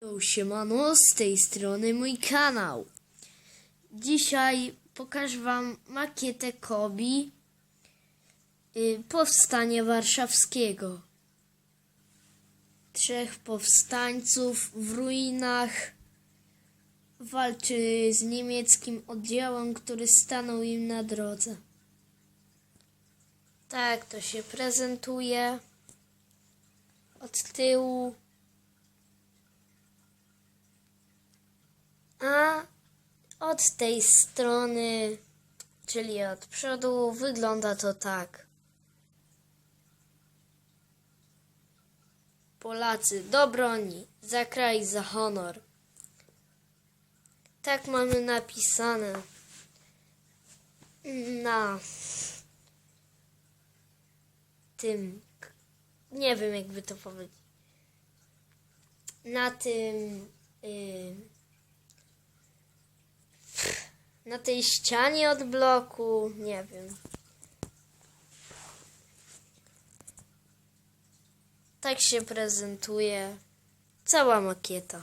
Yo, Siemano, z tej strony mój kanał. Dzisiaj pokażę Wam makietę Kobi y, Powstania Warszawskiego. Trzech powstańców w ruinach walczy z niemieckim oddziałem, który stanął im na drodze. Tak to się prezentuje od tyłu. Od tej strony, czyli od przodu, wygląda to tak. Polacy do broni, za kraj, za honor. Tak mamy napisane na tym, nie wiem jakby to powiedzieć, na tym, y, na tej ścianie od bloku, nie wiem. Tak się prezentuje cała makieta.